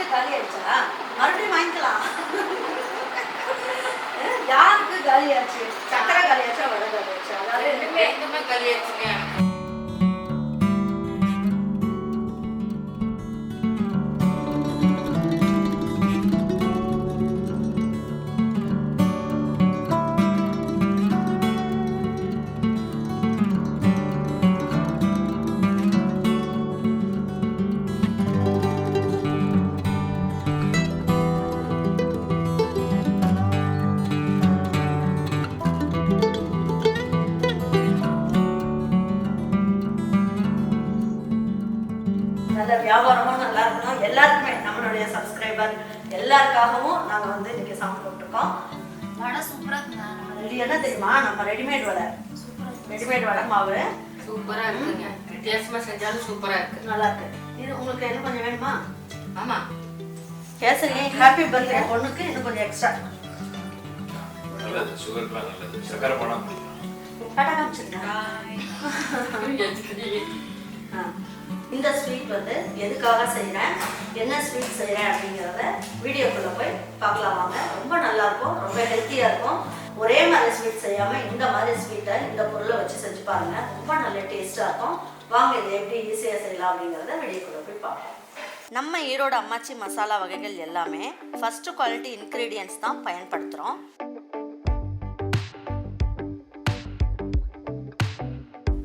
சாப்பிட்டு காலி ஆயிடுச்சா? மறுபடியும் வாங்கிக்கலாம். யாருக்கு காலி ஆச்சு? சக்கரை காலி ஆச்சா வடை காலி ஆச்சா? அதாவது ரெண்டுமே ரெண்டுமே கலியாச்சுங்க வியாபாரமும் நல்லா இருக்கணும். எல்லாருக்குமே நம்மளுடைய சப்ஸ்கிரைபர் எல்லாருக்காகவும் நாங்கள் வந்து இன்னைக்கு சாப்பிட்டு போட்டிருக்கோம். வடை சூப்பரா இருக்குங்க. ரெடி என்ன தெரியுமா? நம்ம ரெடிமேட் வடை. ரெடிமேட் வடை மாவு. சூப்பரா இருக்குங்க. வித்தியாசமா செஞ்சாலும் சூப்பரா இருக்கு. நல்லா இருக்கு. இது உங்களுக்கு என்ன கொஞ்சம் வேணுமா? ஆமா. கேசரி ஹாப்பி பர்த்டே பொண்ணுக்கு இன்னும் கொஞ்சம் எக்ஸ்ட்ரா நல்லது சுகருக்குலாம் நல்லது சக்கரை பணம் காமிச்சிருக்கேன். இந்த ஸ்வீட் வந்து எதுக்காக செய்கிறேன் என்ன ஸ்வீட் செய்கிறேன் அப்படிங்கிறத வீடியோக்குள்ளே போய் பார்க்கலாம் வாங்க. ரொம்ப நல்லா இருக்கும் ரொம்ப ஹெல்த்தியாக இருக்கும். ஒரே மாதிரி ஸ்வீட் செய்யாமல் இந்த மாதிரி ஸ்வீட்டை இந்த பொருளை வச்சு செஞ்சு பாருங்க. ரொம்ப நல்ல டேஸ்ட்டாக இருக்கும். வாங்க இதை எப்படி ஈஸியாக செய்யலாம் அப்படிங்கிறத வீடியோக்குள்ளே போய் பார்க்கலாம். நம்ம ஈரோடு அம்மாச்சி மசாலா வகைகள் எல்லாமே ஃபஸ்ட்டு குவாலிட்டி இன்க்ரீடியன்ஸ் தான் பயன்படுத்துகிறோம்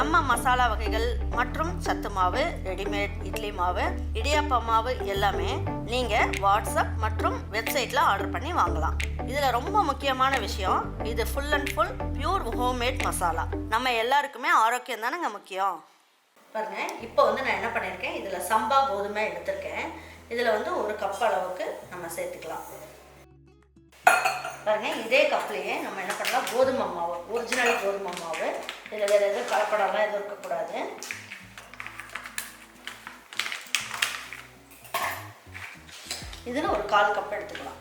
நம்ம மசாலா வகைகள் மற்றும் சத்து மாவு ரெடிமேட் இட்லி மாவு இடியாப்ப மாவு எல்லாமே நீங்கள் வாட்ஸ்அப் மற்றும் வெப்சைட்டில் ஆர்டர் பண்ணி வாங்கலாம். இதில் ரொம்ப முக்கியமான விஷயம் இது full and full pure homemade masala. நம்ம எல்லாருக்குமே ஆரோக்கியம் தானேங்க முக்கியம்? பாருங்க இப்போ வந்து நான் என்ன பண்ணியிருக்கேன் இதில் சம்பா கோதுமை எடுத்திருக்கேன். இதில் வந்து ஒரு கப் அளவுக்கு நம்ம சேர்த்துக்கலாம். பாருங்க இதே கப்லேயே நம்ம என்ன பண்ணலாம்? கோதுமை மாவு ஒரிஜினல் கோதுமை மாவு. இதில் வேறு எதுவும் கலப்படம்லாம் எதுவும் இருக்கக்கூடாது. இதில் ஒரு கால் கப் எடுத்துக்கலாம்.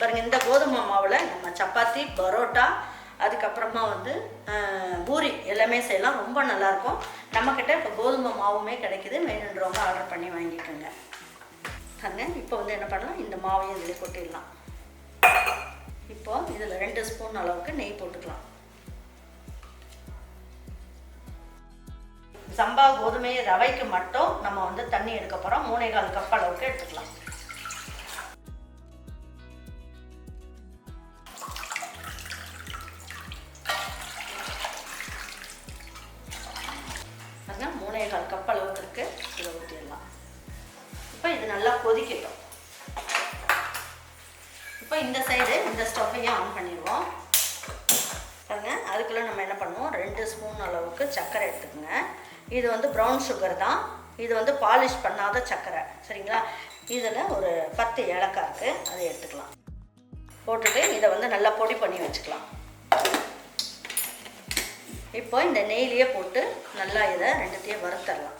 பாருங்க இந்த கோதுமை மாவில் நம்ம சப்பாத்தி பரோட்டா அதுக்கப்புறமா வந்து பூரி எல்லாமே செய்யலாம். ரொம்ப நல்லாயிருக்கும். நம்மக்கிட்ட இப்போ கோதுமை மாவுமே கிடைக்குது. வேணுன்றவங்க ஆர்டர் பண்ணி வாங்கிக்கோங்க. பாருங்க இப்போ வந்து என்ன பண்ணலாம்? இந்த மாவையும் இதில் கொட்டிடலாம். இப்போ இதில் ரெண்டு ஸ்பூன் அளவுக்கு நெய் போட்டுக்கலாம். சம்பா கோதுமை ரவைக்கு மட்டும் நம்ம வந்து தண்ணி எடுக்க போகிறோம் மூணே கால் கப் அளவுக்கு எடுத்துக்கலாம். இப்போ இது நல்லா கொதிக்கட்டும். இப்போ இந்த சைடு இந்த ஸ்டவ்வையும் ஆன் பண்ணிடுவோம். பாருங்க அதுக்குள்ளே நம்ம என்ன பண்ணுவோம்? ரெண்டு ஸ்பூன் அளவுக்கு சர்க்கரை எடுத்துக்கோங்க. இது வந்து ப்ரௌன் சுகர் தான். இது வந்து பாலிஷ் பண்ணாத சர்க்கரை சரிங்களா? இதில் ஒரு பத்து ஏலக்காய் இருக்குது அதை எடுத்துக்கலாம். போட்டுட்டு இதை வந்து நல்லா பொடி பண்ணி வச்சுக்கலாம். இப்போ இந்த நெய்லியே போட்டு நல்லா இதை ரெண்டுத்தையும் வறுத்தரலாம்.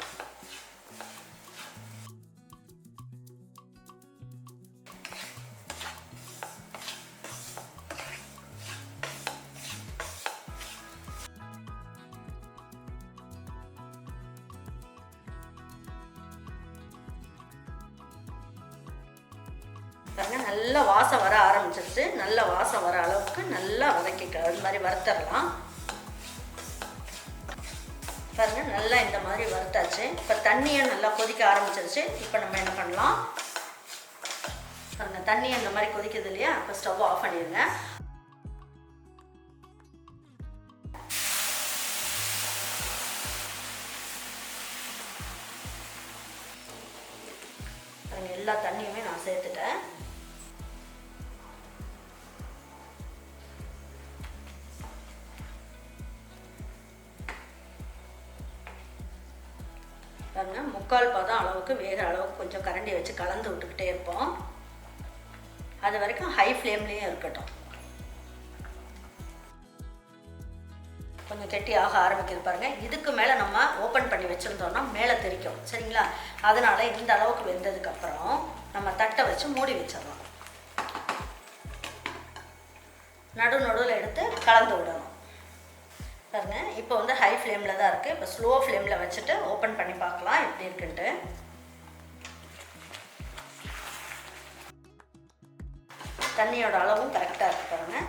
மாதிரி வறுத்தரலாம். பாருங்க நல்லா இந்த மாதிரி வறுத்தாச்சு. இப்போ தண்ணியை நல்லா கொதிக்க ஆரம்பிச்சிருச்சு. இப்போ நம்ம என்ன பண்ணலாம்? பாருங்க தண்ணி இந்த மாதிரி கொதிக்குது இல்லையா? இப்போ ஸ்டவ் ஆஃப் பண்ணிடுங்க. பாருங்க முக்கால் பாதம் அளவுக்கு வேகிற அளவுக்கு கொஞ்சம் கரண்டி வச்சு கலந்து விட்டுக்கிட்டே இருப்போம். அது வரைக்கும் ஹை ஃப்ளேம்லேயும் இருக்கட்டும். கொஞ்சம் கெட்டி ஆக ஆரம்பிக்குது பாருங்கள் இதுக்கு மேலே நம்ம ஓப்பன் பண்ணி வச்சுருந்தோம்னா மேலே தெரிக்கும். சரிங்களா? அதனால் இந்த அளவுக்கு வெந்ததுக்கப்புறம் நம்ம தட்டை வச்சு மூடி வச்சிடலாம். நடு நடுவில் எடுத்து கலந்து விடணும். பாருங்க இப்போ வந்து ஹை ஃப்ளேமில் தான் இருக்குது இப்போ ஸ்லோ ஃப்ளேமில் வச்சுட்டு ஓப்பன் பண்ணி பார்க்கலாம். எப்படி இருக்குன்ட்டு. தண்ணியோட அளவும் கரெக்டாக இருக்குது பாருங்கள்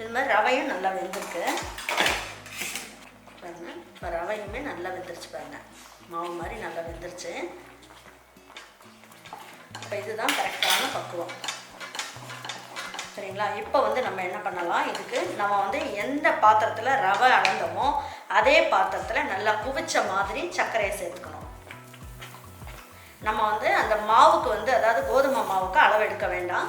இது மாதிரி ரவையும் நல்லா வெந்திருக்கு. பாருங்க. இப்போ ரவையுமே நல்லா வெந்துருச்சு பாருங்கள் மாவு மாதிரி நல்லா வெந்துருச்சு. இப்போ இதுதான் கரெக்டான பக்குவம். சரிங்களா? இப்போ வந்து நம்ம என்ன பண்ணலாம்? இதுக்கு நம்ம வந்து எந்த பாத்திரத்தில் ரவை அளந்தோமோ அதே பாத்திரத்தில் நல்லா குவிச்ச மாதிரி சர்க்கரையை சேர்த்துக்கணும். நம்ம வந்து அந்த மாவுக்கு வந்து அதாவது கோதுமை மாவுக்கு அளவு எடுக்க வேண்டாம்.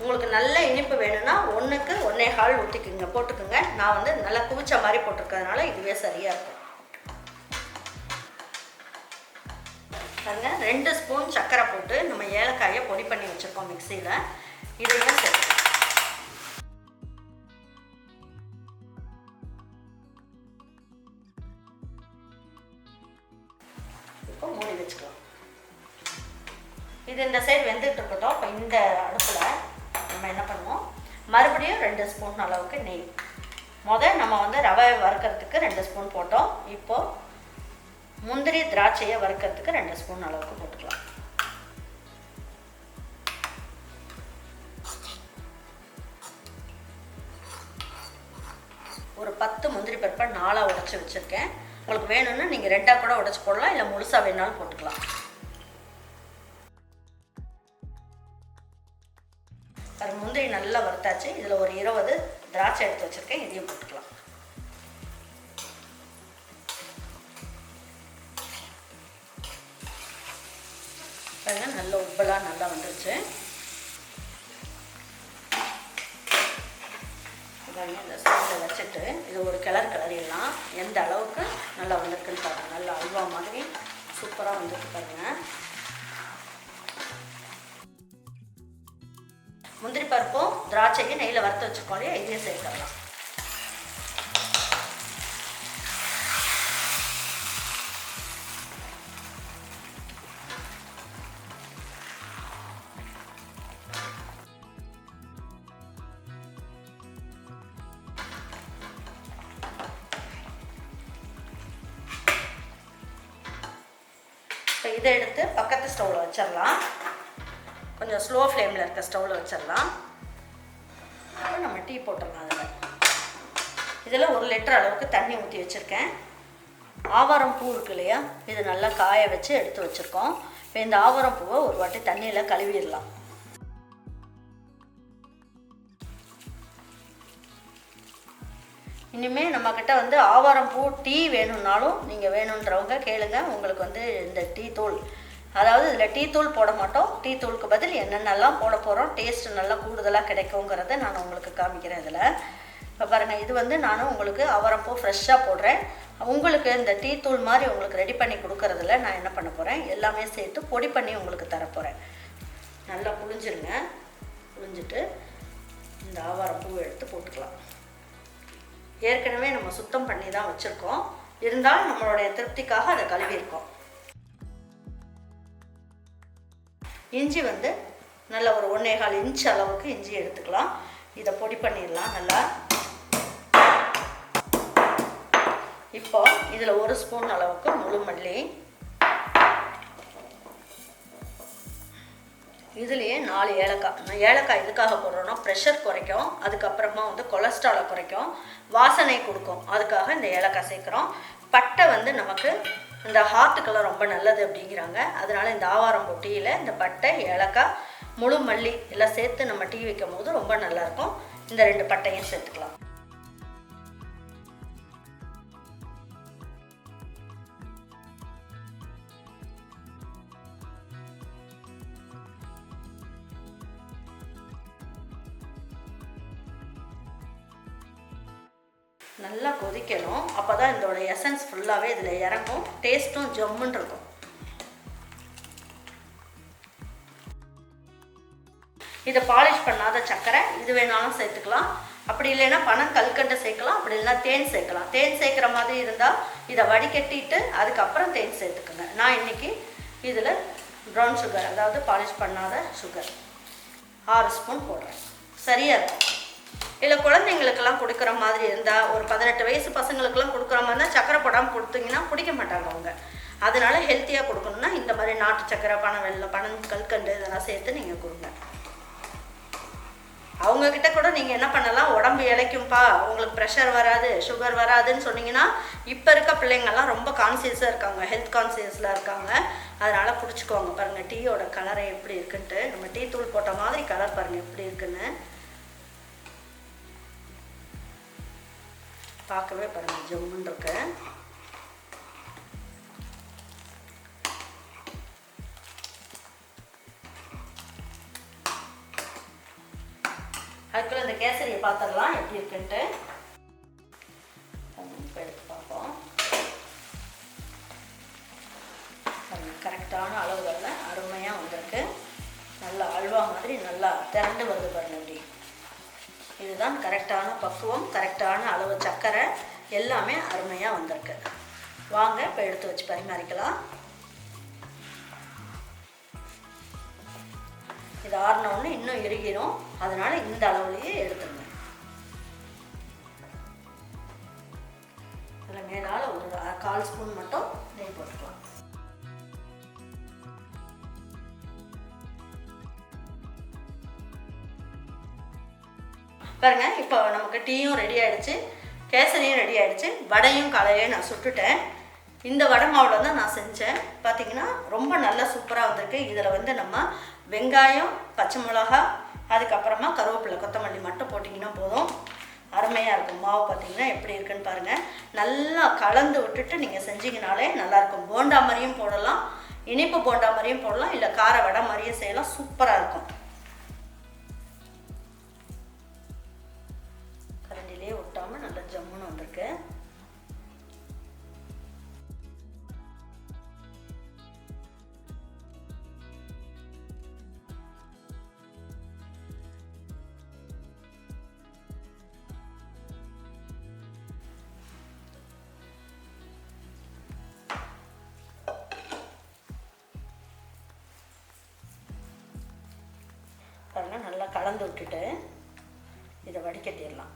உங்களுக்கு நல்ல இனிப்பு வேணும்னா ஒன்றுக்கு ஒன்றே கால் ஊற்றிக்குங்க போட்டுக்குங்க. நான் வந்து நல்லா குவிச்ச மாதிரி போட்டிருக்கிறதுனால இதுவே சரியாக இருக்கும். பாருங்க. ரெண்டு ஸ்பூன் சர்க்கரை போட்டு நம்ம ஏலக்காயை பொடி பண்ணி வச்சுருக்கோம் மிக்சியில் இதையும் சேர்க்கணும் இப்போ மூடி வச்சுக்கலாம். இது இந்த சைடு வெந்துட்டு இருக்கட்டும். இப்போ இந்த அடுப்பில் நம்ம என்ன பண்ணுவோம்? மறுபடியும் ரெண்டு ஸ்பூன் அளவுக்கு நெய். முதல் நம்ம வந்து ரவை வறுக்கிறதுக்கு ரெண்டு ஸ்பூன் போட்டோம். இப்போது முந்திரி திராட்சையை வறுக்கிறதுக்கு ரெண்டு ஸ்பூன் அளவுக்கு போட்டுக்கலாம். ஒரு பத்து முந்திரி பருப்பை நாலாக உடைச்சி வச்சுருக்கேன். உங்களுக்கு வேணும்னா நீங்கள் ரெண்டாக கூட உடைச்சி போடலாம் இல்லை முழுசாக வேணாலும் போட்டுக்கலாம். முந்திரி நல்லா வறுத்தாச்சு. இதில் ஒரு இருபது திராட்சை எடுத்து வச்சுருக்கேன் இதையும் போட்டுக்கலாம். பாருங்க நல்ல உப்பெல்லாம் நல்லா வந்துருச்சு. பாருங்க இந்த வச்சுட்டு இது ஒரு கிளர் கிளறிடலாம். எந்த அளவுக்கு நல்லா வந்திருக்குன்னு பாருங்க. நல்லா அல்வா மாதிரி சூப்பராக வந்துருக்கு பாருங்க. முந்திரி பருப்பும் திராட்சையும் நெய்யில் வறுத்து வச்சுக்கோலையே இல்லையா? இதையும் சேர்த்துடலாம் இதை எடுத்து பக்கத்து ஸ்டவ்வில் வச்சிடலாம். கொஞ்சம் ஸ்லோ ஃப்ளேமில் இருக்க ஸ்டவ்வில் வச்சிடலாம். அப்புறம் நம்ம டீ போட்டுடலாம் அதில். இதில் ஒரு லிட்டர் அளவுக்கு தண்ணி ஊற்றி வச்சுருக்கேன். ஆவாரம் பூ இருக்கு இல்லையா? இது நல்லா காய வச்சு எடுத்து வச்சுருக்கோம். இப்போ இந்த ஆவாரம் பூவை ஒரு வாட்டி தண்ணியில் கழுவிடலாம். இனிமேல் நம்மக்கிட்ட வந்து ஆவாரம் பூ டீ வேணும்னாலும் நீங்கள் வேணுன்றவங்க கேளுங்க. உங்களுக்கு வந்து இந்த டீ தூள் அதாவது இதில் டீ தூள் போட மாட்டோம். டீ தூளுக்கு பதில் என்னென்னலாம் போட போகிறோம் டேஸ்ட் நல்லா கூடுதலாக கிடைக்குங்கிறத நான் உங்களுக்கு காமிக்கிறேன் இதில். இப்போ பாருங்கள் இது வந்து நானும் உங்களுக்கு அவரப்பூ ஃப்ரெஷ்ஷாக போடுறேன். உங்களுக்கு இந்த டீ தூள் மாதிரி உங்களுக்கு ரெடி பண்ணி கொடுக்குறதுல நான் என்ன பண்ண போகிறேன் எல்லாமே சேர்த்து பொடி பண்ணி உங்களுக்கு தரப்போகிறேன் நல்லா புழிஞ்சிருங்க. புழிஞ்சிட்டு இந்த ஆவாரம் பூ எடுத்து போட்டுக்கலாம். ஏற்கனவே நம்ம சுத்தம் பண்ணி தான் வச்சுருக்கோம். இருந்தாலும் நம்மளுடைய திருப்திக்காக அதை கழுவியிருக்கோம். இஞ்சி வந்து நல்ல ஒரு ஒன்றே கால் இன்ச் அளவுக்கு இஞ்சி எடுத்துக்கலாம். இதை பொடி பண்ணிடலாம் நல்லா. இப்போ இதில் ஒரு ஸ்பூன் அளவுக்கு முழு மல்லி. இதுலேயே நாலு ஏலக்காய். நான் ஏலக்காய் எதுக்காக போடுறோன்னா ப்ரெஷர் குறைக்கும். அதுக்கப்புறமா வந்து கொலஸ்ட்ராலை குறைக்கும். வாசனை கொடுக்கும். அதுக்காக இந்த ஏலக்காய் சேர்க்குறோம். பட்டை வந்து நமக்கு இந்த ஹார்ட்டுக்கெல்லாம் ரொம்ப நல்லது அப்படிங்கிறாங்க. அதனால இந்த ஆவாரம் பொட்டியில் இந்த பட்டை ஏலக்காய் முழு மல்லி எல்லாம் சேர்த்து நம்ம டீ வைக்கும் போது ரொம்ப நல்லாயிருக்கும் இந்த ரெண்டு பட்டையும் சேர்த்துக்கலாம். நல்லா கொதிக்கணும். அப்போ தான் இதோட எசன்ஸ் ஃபுல்லாகவே இதில் இறங்கும். டேஸ்ட்டும் ஜம்முன்னு இருக்கும். இதை பாலிஷ் பண்ணாத சர்க்கரை இது வேணாலும் சேர்த்துக்கலாம். அப்படி இல்லைன்னா பணம் கல்கண்டை சேர்க்கலாம் அப்படி இல்லைன்னா தேன் சேர்க்கலாம். தேன் சேர்க்குற மாதிரி இருந்தால் இதை வடிகட்டிட்டு அதுக்கப்புறம் தேன் சேர்த்துக்கோங்க. நான் இன்னைக்கு இதில் ப்ரௌன் சுகர் அதாவது பாலிஷ் பண்ணாத சுகர் ஆறு ஸ்பூன் போடுறேன். சரியாக இருக்கும். இல்லை குழந்தைங்களுக்கெல்லாம் கொடுக்குற மாதிரி இருந்தால் ஒரு பதினெட்டு வயசு பசங்களுக்கெல்லாம் கொடுக்குற மாதிரி இருந்தால் சக்கரை போடாமல் கொடுத்தீங்கன்னா பிடிக்க மாட்டாங்க அவங்க. அதனால ஹெல்த்தியாக கொடுக்கணும்னா இந்த மாதிரி நாட்டு சக்கரை பணம் வெள்ளை பணம் கல்கண்டு இதெல்லாம் சேர்த்து நீங்கள் கொடுங்க. அவங்கக்கிட்ட கூட நீங்கள் என்ன பண்ணலாம்? உடம்பு இழைக்கும்ப்பா உங்களுக்கு ப்ரெஷர் வராது சுகர் வராதுன்னு சொன்னீங்கன்னா இப்போ இருக்க பிள்ளைங்கள்லாம் ரொம்ப கான்சியஸாக இருக்காங்க. ஹெல்த் கான்சியஸில் இருக்காங்க. அதனால் குடிச்சுக்கோங்க பாருங்கள் டீயோட கலரை எப்படி இருக்குன்ட்டு நம்ம டீ தூள் போட்ட மாதிரி கலர் பாருங்கள் எப்படி இருக்குன்னு. பார்க்கவே பாருங்கள் ஜம்முன்னு இருக்கு. அதுக்குள்ள இந்த கேசரியை பார்த்துடலாம் எப்படி இருக்குன்ட்டு. இப்போ எடுத்து பார்ப்போம். கரெக்டான அளவுகளில் அருமையாக வந்திருக்கு. நல்லா அல்வா மாதிரி நல்லா திரண்டு வருது பாருங்க அப்படி இதுதான் கரெக்டான பக்குவம் கரெக்டான அளவு சர்க்கரை எல்லாமே அருமையாக வந்திருக்கு. வாங்க இப்போ எடுத்து வச்சு பரிமாறிக்கலாம். இது ஆறினோடனே இன்னும் இறுகிடும் அதனால இந்த அளவுலேயே எடுத்துருங்க. அதில் மேலால் ஒரு கால் ஸ்பூன் மட்டும் நெய் போட்டுக்கலாம். பாருங்கள் இப்போ நமக்கு டீயும் ரெடி ஆகிடுச்சு கேசரியும் ரெடி ஆகிடுச்சு வடையும் காலையிலே நான் சுட்டுட்டேன். இந்த வடை மாவில் தான் நான் செஞ்சேன். பார்த்தீங்கன்னா ரொம்ப நல்லா சூப்பராக வந்திருக்கு. இதில் வந்து நம்ம வெங்காயம் பச்சை மிளகா அதுக்கப்புறமா கருவேப்பிலை கொத்தமல்லி மட்டும் போட்டிங்கன்னா போதும். அருமையாக இருக்கும். மாவு பார்த்தீங்கன்னா எப்படி இருக்குன்னு பாருங்கள் நல்லா கலந்து விட்டுட்டு நீங்கள் செஞ்சீங்கனாலே நல்லாயிருக்கும் போண்டா மாதிரியும் போடலாம். இனிப்பு போண்டா மாதிரியும் போடலாம். இல்லை கார வடை மாதிரியும் செய்யலாம். சூப்பராக இருக்கும். ஜம்முன்னு நல்லா கலந்து விட்டுட்டு இதை வடிகட்டிடலாம்.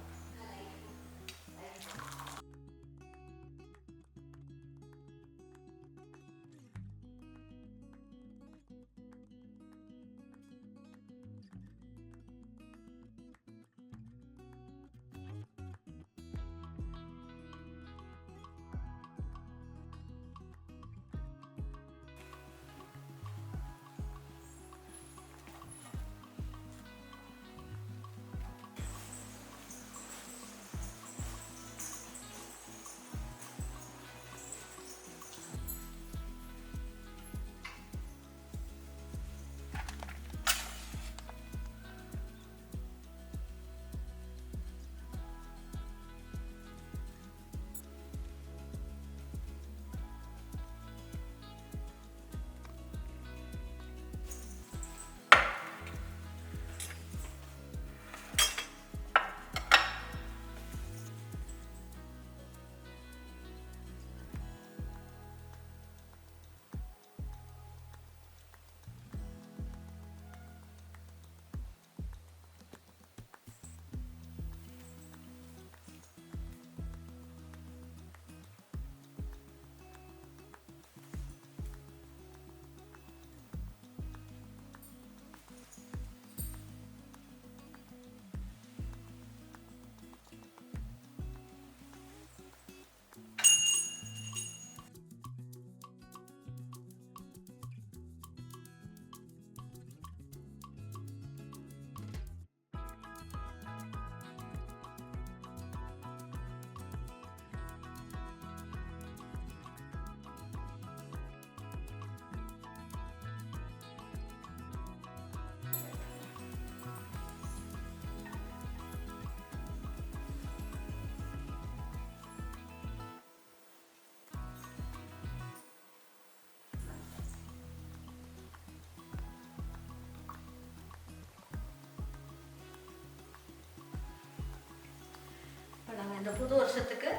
இந்த புது வருஷத்துக்கு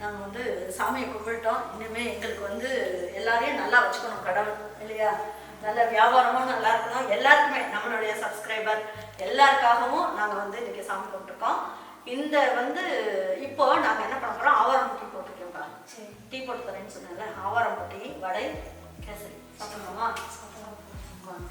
நாங்கள் வந்து சாமியை கும்பிட்டோம். இனிமேல் எங்களுக்கு வந்து எல்லாரையும் நல்லா வச்சுக்கணும் கடவுள் இல்லையா? நல்ல வியாபாரமும் நல்லா இருக்கணும். எல்லாருக்குமே நம்மளுடைய சப்ஸ்கிரைபர் எல்லாருக்காகவும் நாங்கள் வந்து இன்னைக்கு சாமி கும்பிட்டுருக்கோம். இந்த வந்து இப்போ நாங்கள் என்ன பண்ண போகிறோம் ஆவாரம் டீ போட்டுருக்கோம்ப்பா சரி. டீ போட்டு தரேன்னு சொன்னேன்ல. ஆவாரம் டீ வடை கேசரி. சாப்பிடணுமா வாங்க.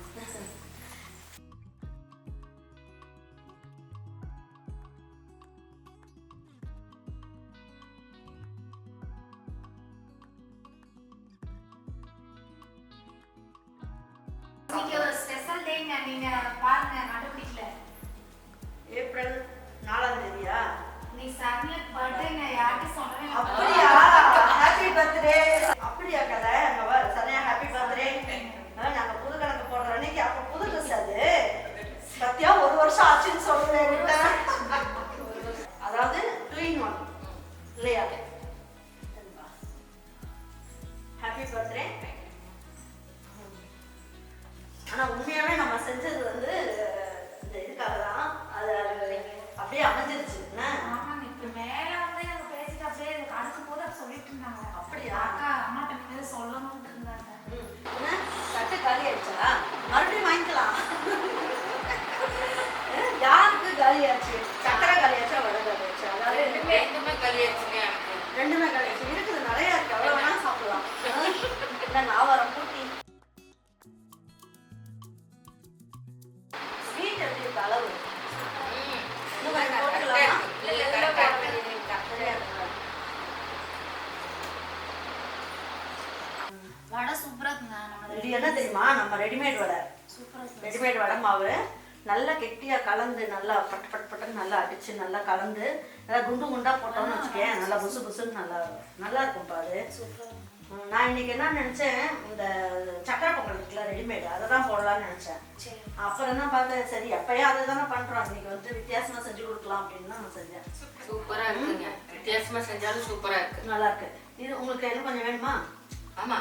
இன்னைக்கு ஒரு ஸ்பெஷல் டேங்க நீங்க பாருங்க கண்டுபிடிக்கல. ஏப்ரல் நாலாம் தேதியா? நீ சரண்யா பர்த்டேங்க யார்கிட்ட ரெடிமேட் வடை மாவு. நல்லா கெட்டியா கலந்து நல்லா பட்டு பட்டு பட்டுன்னு நல்லா அடிச்சு நல்லா கலந்து நல்லா குண்டு குண்டா போட்டோம்னு வச்சுக்கேன். நல்லா புசு புசுன்னு நல்லா நல்லா இருக்கும் பாரு. நான் இன்னைக்கு என்ன நினைச்சேன் இந்த சக்கரை பொங்கல் இருக்குல்ல ரெடிமேட் அதை தான் போடலாம்னு நினைச்சேன். அப்புறம் தான் பார்த்தேன் சரி எப்பயே அதை தானே பண்றோம். இன்னைக்கு வந்து வித்தியாசமா செஞ்சு கொடுக்கலாம் அப்படின்னு தான் நான் செஞ்சேன். சூப்பரா இருக்குங்க. வித்தியாசமா செஞ்சாலும் சூப்பரா இருக்கு. நல்லா இருக்கு. இது உங்களுக்கு என்ன கொஞ்சம் வேணுமா? ஆமா.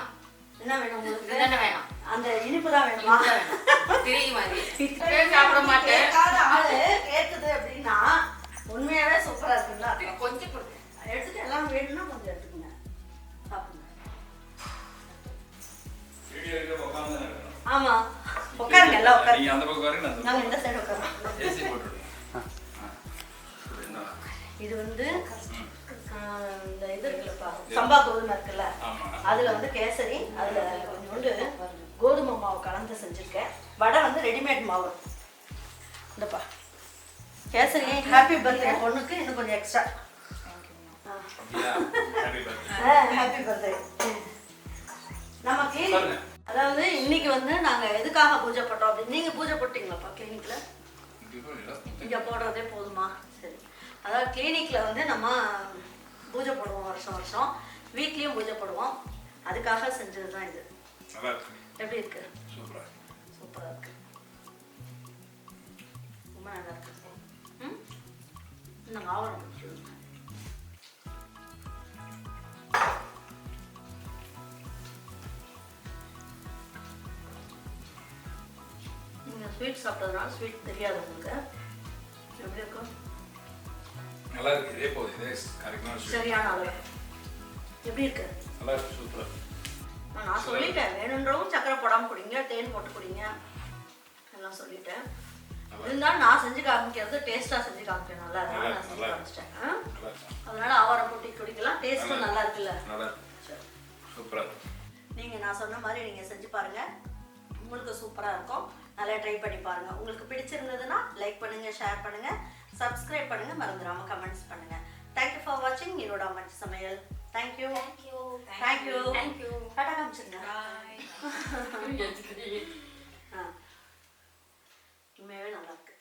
என்ன வேணும் உங்களுக்கு? இதுதானே வேணும்? அந்த இனிப்பு தான் வேணுமா? இதுதான் வேணும். திரி மாதிரி. இப்பவே சாப்பிட மாட்டேன். கேட்காத ஆளு கேக்குது அப்படின்னா உண்மையாவே சூப்பரா இருக்குங்களா கொஞ்சம் கொடுங்க எடுத்துட்டு எல்லாம் வேணும்னா கொஞ்சம் எடுத்துக்கங்க. சாப்பிடுங்க. ஆமா. உட்காருங்க எல்லாம் உட்காருங்க நீங்க அந்த பக்கம் உட்காருங்க, நான் அந்த நாங்க இந்த சைடு உட்காரோம். என்ன? இது வந்து இந்த இது இருக்குல்லப்பா சம்பா கோதுமை இருக்குல்ல. அதுல வந்து கேசரி அதுல கொஞ்சோண்டு கோதுமை மாவு கலந்து செஞ்சிருக்கேன். வடை வந்து ரெடிமேட் மாவு. இந்தப்பா கேசரி ஹாப்பி பர்த்டே பொண்ணுக்கு இன்னும் கொஞ்சம் எக்ஸ்ட்ரா. ஹாப்பி பர்த்டே சொல்லுங்க. அதாவது இன்னைக்கு வந்து நாங்க எதுக்காக பூஜை பண்றோம் அப்படின்னு நீங்க பூஜை போட்டீங்களாப்பா கிளினிக்ல இங்க போடுறதே போதுமா. சரி. அதாவது கிளினிக்ல வந்து நம்ம பூஜை போடுவோம் வருஷம் வருஷம். வீட்லயும் பூஜை போடுவோம். அதுக்காக செஞ்சது தான் இது. நல்லா இருக்கு. எப்படி இருக்கு? சூப்பரா இருக்கு. ரொம்ப நல்லா இருக்கு. ம்? இந்த ஆவணம் பிடிச்சிருக்கு. நீங்க ஸ்வீட் சாப்பிட்டதுனால ஸ்வீட் தெரியாது உங்களுக்கு. எப்படி இருக்கும் நல்லா இருக்கு. இதே போதும். இதே கரெக்டான. சரியான அளவு எப்படி இருக்கு நல்லா இருக்கு. சூப்பரா. நான் சொல்லிட்டேன் வேணுன்றவும் சக்கரை போடாம குடிங்க தேன் போட்டு குடிங்க எல்லாம் சொல்லிட்டேன் இருந்தாலும் நான் செஞ்சு காமிக்கிறது டேஸ்டா செஞ்சு காமிக்கிறேன் நல்லா அதனால நான் செஞ்சு காமிச்சிட்டேன். அதனால ஆவாரம் போட்டி குடிக்கலாம் டேஸ்ட்டும் நல்லா இருக்குல்ல நல்லா இருக்கு. சரி. சூப்பரா இருக்கு. நீங்க நான் சொன்ன மாதிரி நீங்க செஞ்சு பாருங்க உங்களுக்கு சூப்பரா இருக்கும் நல்லா ட்ரை பண்ணி பாருங்க உங்களுக்கு பிடிச்சிருந்ததுன்னா லைக் பண்ணுங்க ஷேர் பண்ணுங்க சப்ஸ்கிரைப் பண்ணுங்க மறந்துடாமல் கமெண்ட்ஸ் பண்ணுங்கள் தேங்க்யூ ஃபார் வாட்சிங் ஈரோட அம்மன் சமையல். Thank you thank you thank you thank you Tata காமிச்சிருங்க உண்மையாகவே நல்லா இருக்கு.